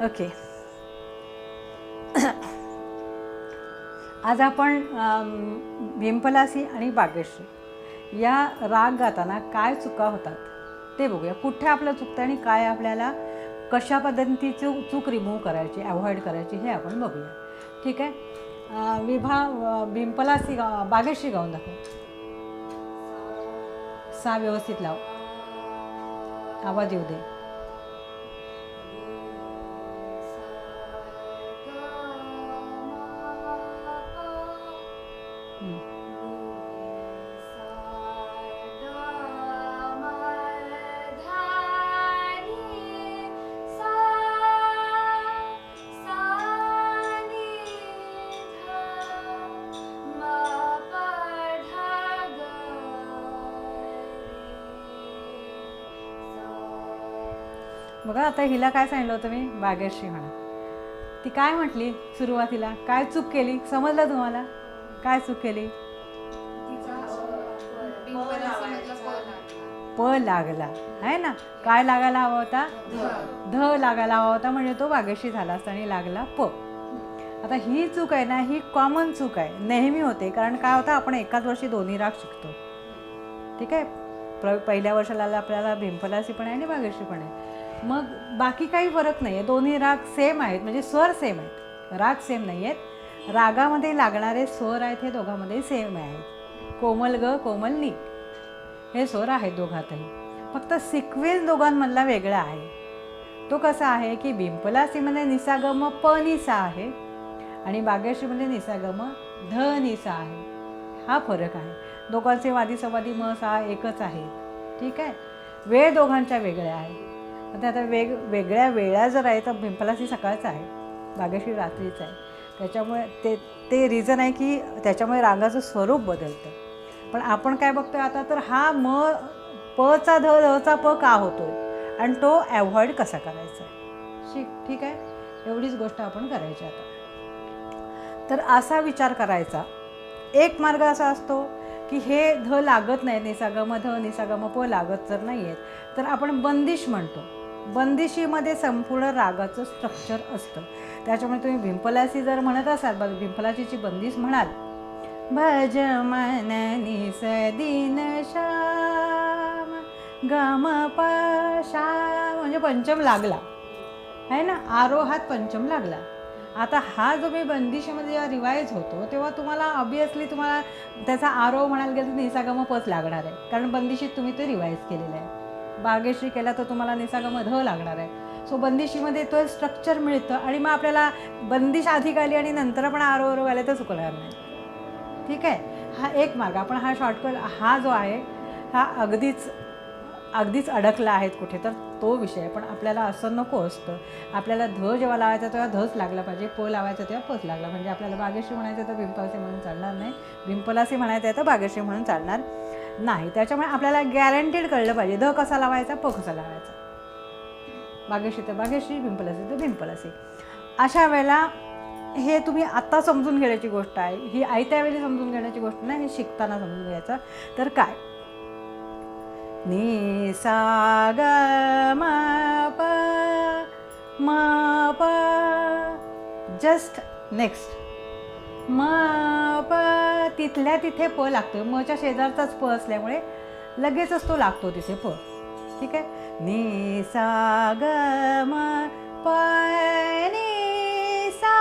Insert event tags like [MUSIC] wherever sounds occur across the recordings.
Okay. आज आपण भीमपलासी आणि बागेश्री या राग गाताना काय चुका होतात ते बघूया. कुठे आपलं चुकतं आणि काय आपल्याला कशा पद्धतीची चूक रिमूव्ह करायची अवॉइड करायची हे आपण बघूया. ठीक आहे? विभा भीमपलासी गा बागेश्री गाऊन दाखव. सा व्यवस्थित लाव. आवाज येऊ दे. बघा आता हिला काय सांगितलं होतं मी? बागेश्री म्हणा. ती काय म्हटली सुरुवातीला? काय चूक केली? समजलं तुम्हाला? काय चूक केली? प लागला. आहे ना? काय लागायला हवा होता? ध. लागायला हवा होता म्हणजे तो बागेशी झाला असता आणि लागला प. आता ही चूक आहे ना ही कॉमन चूक आहे. नेहमी होते. कारण काय होतं आपण एकाच वर्षी दोन्ही राग शिकतो. ठीक आहे? प्र पहिल्या वर्षाला आपल्याला भीमपलासी पण आहे आणि बागेशी पण आहे. मग बाकी काही फरक नाही आहे दोन्ही राग सेम आहेत. म्हणजे स्वर सेम आहेत. राग सेम नाही आहेत रागामध्ये लागणारे स्वर आहेत हे दोघांमध्ये सेम आहेत. कोमल ग कोमल नी. हे स्वर आहेत दोघातही. फक्त सिक्वेन्स दोघांमधला वेगळा आहे. तो कसा आहे की बिंपलासीमध्ये निसागम प निसा आहे आणि बागेश्रीमध्ये निसागम ध निसा आहे. हा फरक आहे. दोघांचे वादी संवादी म सा एकच आहे. ठीक आहे? वेळ दोघांच्या वेगळ्या आहे आता आता वेग वेगळ्या वेळा जर आहे तर पिंपलासी सकाळचा आहे. बागेश्री रात्रीचा आहे. त्याच्यामुळे ते ते रिझन आहे की त्याच्यामुळे रागाचं स्वरूप बदलतं. पण आपण काय बघतोय आता तर हा म पचा ध धचा प का होतोय? आणि तो ॲव्हॉइड कसा करायचा? शिक ठीक आहे? एवढीच गोष्ट आपण करायची आता. तर असा विचार करायचा. एक मार्ग असा असतो की हे ध लागत नाही निसागम ध निसागम प लागत जर नाही आहेत तर आपण बंदिश म्हणतो. बंदिशीमध्ये संपूर्ण रागाचं स्ट्रक्चर असतं. त्याच्यामुळे तुम्ही भिंपलासी जर म्हणत असाल बघ भिंपलासीची बंदिश म्हणाल भज मन सदिन श्याम गम श्याम म्हणजे पंचम लागला. आहे ना? आरोहात पंचम लागला. आता हा जो मी बंदिशीमध्ये जेव्हा रिवाईज होतो तेव्हा तुम्हाला ऑबियसली तुम्हाला त्याचा आरोह म्हणायला गेलं तर निसागम पच लागणार आहे. कारण बंदिशीत तुम्ही ते रिवाईज केलेलं आहे. बागेश्री केला तर तुम्हाला निसागम ध लागणार आहे. सो बंदिशीमध्ये तो स्ट्रक्चर मिळतं आणि मग आपल्याला बंदिश आधी आली आणि नंतर पण आरो आले तर चुकणार नाही. ठीक आहे? हा एक मार्ग. आपण हा शॉर्टकट हा जो आहे हा अगदीच अगदीच अडकला आहेत कुठे तर तो विषय. पण आपल्याला असं नको असतं. आपल्याला ध जेव्हा लावायचा तेव्हा धच लागला पाहिजे. प लावायचा तेव्हा पच लागला. म्हणजे आपल्याला बागेश्री म्हणायचं तर भिंपलासी म्हणून चालणार नाही. भिंपलासी म्हणायचं आहे तर बागेश्री म्हणून चालणार नाही त्याच्यामुळे आपल्याला गॅरंटीड कळलं पाहिजे. ध कसा लावायचा प कसा लावायचा. बागेशी तर बागेशी भिंपलासी तर भिंपलासी अशा वेळेला हे तुम्ही आत्ता समजून घेण्याची गोष्ट आहे. ही आयत्या वेळी समजून घेण्याची गोष्ट नाही हे शिकताना समजून घ्यायचं. तर काय? निसाग ग म प म प जस्ट नेक्स्ट म तिथल्या तिथे प लागतो मच्या शेजारचाच प असल्यामुळे लगेचच तो लागतो तिथे प ठीक आहे? नि सा ग म प नि सा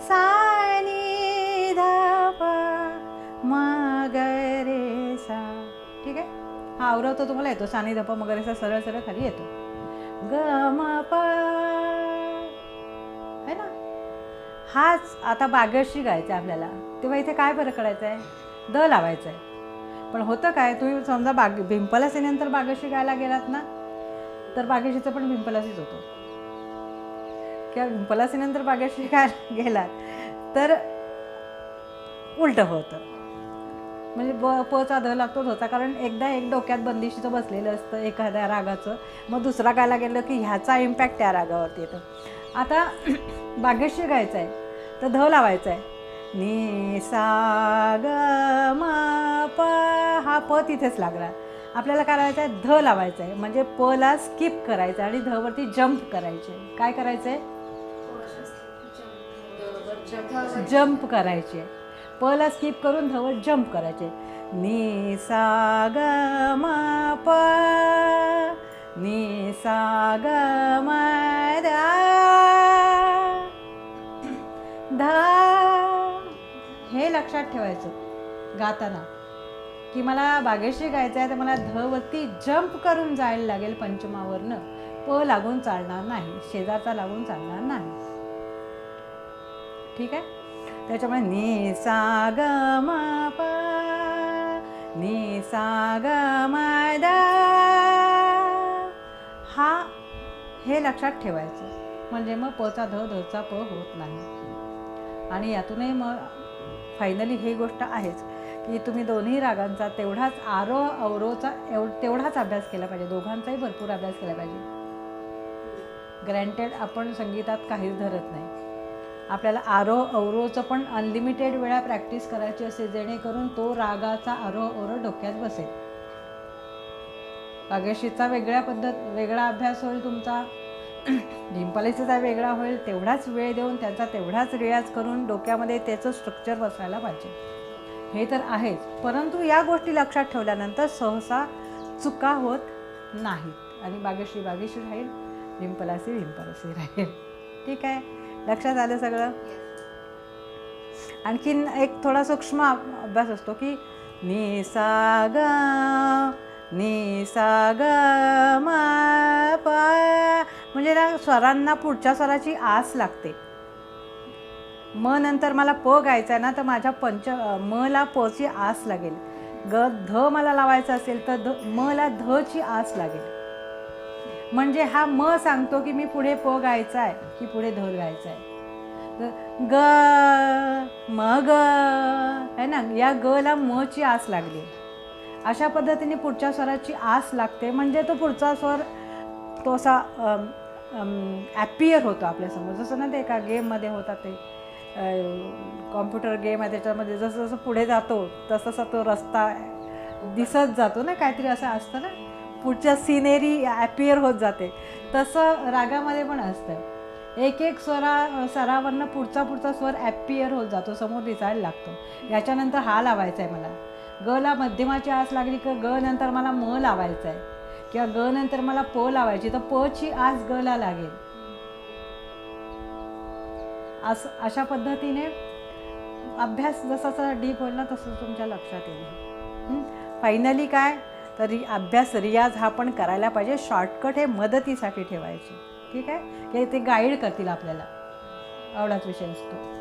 सा नि ध प म ग रे सा. ठीक आहे? हा आवरवतो तुम्हाला येतो. सानी धप मग सरळ सरळ खाली येतो. ग म प हाच आता बागेशी गायचा आहे आपल्याला. तेव्हा इथे काय फरक करायचं आहे द लावायचं आहे पण होतं काय? तुम्ही समजा बाग भिंपलासीनंतर बागेशी गायला गेलात ना तर बागेशीचं पण भिंपलासीच होतं. किंवा भिंपलासीनंतर बागेशी [LAUGHS] गायला गेलात तर उलटं होतं. म्हणजे ब पचा ध लागतोच होता कारण एकदा एक डोक्यात बंदिशीचं बसलेलं असतं एखाद्या रागाचं. मग दुसरा गायला गेलं की ह्याचा इम्पॅक्ट त्या रागावरती येतो. आता बागेशी गायचं आहे तर ध लावायचा आहे नि सा ग म प हा प तिथेच लागला. आपल्याला काय लावायचं आहे ध लावायचं आहे म्हणजे प ला स्किप करायचं आहे आणि धवरती जम्प करायचे. काय करायचं आहे जम्प करायचे. प ला स्किप करून धवर जम्प करायचे. नि सा ग म प नि दा धा. हे लक्षात ठेवायचं गाताना की मला बागेशी गायचं आहे तर मला धवरती जंप करून जायला लागेल पंचमावरनं. प लागून चालणार नाही शेजारचा लागून चालणार नाही. ठीक आहे? त्याच्यामुळे नि सा ग म प नि सा ग म दा हे लक्षात ठेवायचं. म्हणजे मग पचा ध धचा प होत नाही. आणि यातूनही मग फायनली ही गोष्ट आहेच की तुम्ही दोन्ही रागांचा तेवढाच आरो अवरोचा एव तेवढाच अभ्यास केला पाहिजे. दोघांचाही भरपूर अभ्यास केला पाहिजे. ग्रँटेड आपण संगीतात काहीच धरत नाही. आपल्याला आरो अवरोचं पण अनलिमिटेड वेळा प्रॅक्टिस करायची असते जेणेकरून तो रागाचा आरोह अवरो डोक्यात बसेल. बागेशीचा वेगळ्या पद्धत वेगळा अभ्यास होईल तुमचा. डिंपलेचा वेगळा होईल तेवढाच वेळ देऊन त्यांचा तेवढाच रियाज करून डोक्यामध्ये त्याचं स्ट्रक्चर बसायला पाहिजे. हे तर आहेच परंतु या गोष्टी लक्षात ठेवल्यानंतर सहसा चुका होत नाहीत. आणि बागेश्री बागेश्री राहील डिंपलासी डिंपलासी राहील. ठीक आहे? लक्षात आलं सगळं? आणखीन एक थोडा सूक्ष्म अभ्यास असतो की नि सा ग नि सा ग प म्हणजे ना स्वरांना पुढच्या स्वराची आस लागते. म नंतर मला प गायचा आहे ना तर माझ्या पंच म ला पची आस लागेल. ग ध मला लावायचं असेल तर ध म ला धची आस लागेल. म्हणजे हा म सांगतो की मी पुढे प गायचा आहे की पुढे ध गायचा आहे. ग म ग है ना? या ग ला म ची आस लागली. अशा पद्धतीने पुढच्या स्वराची आस लागते. म्हणजे तो पुढचा स्वर तो असा ॲपियर होतो आपल्यासमोर जसं ना ते एका गेममध्ये होता ते कॉम्प्युटर गेम आहे त्याच्यामध्ये जसं जसं पुढे जातो तसं तसा तो रस्ता दिसत जातो ना काहीतरी असं असतं ना. पुढच्या सिनेरी ॲपियर होत जाते. तसं रागामध्ये पण असतं. एक एक स्वरा सरावरनं पुढचा पुढचा स्वर ॲपियर होत जातो समोर दिसायला लागतो. याच्यानंतर हा लावायचा आहे मला. ग ला मध्यमाची आस लागली की ग नंतर मला म लावायचं आहे किंवा ग नंतर मला प लावायची तर प ची आज ग ला लागेल. असं अशा पद्धतीने अभ्यास जसा डीप होईल ना तसं तुमच्या लक्षात येईल. फायनली काय? तर अभ्यास रियाज हा पण करायला पाहिजे. शॉर्टकट हे मदतीसाठी ठेवायचे. ठीक आहे? की ते गाईड करतील आपल्याला. एवढाच विषय असतो.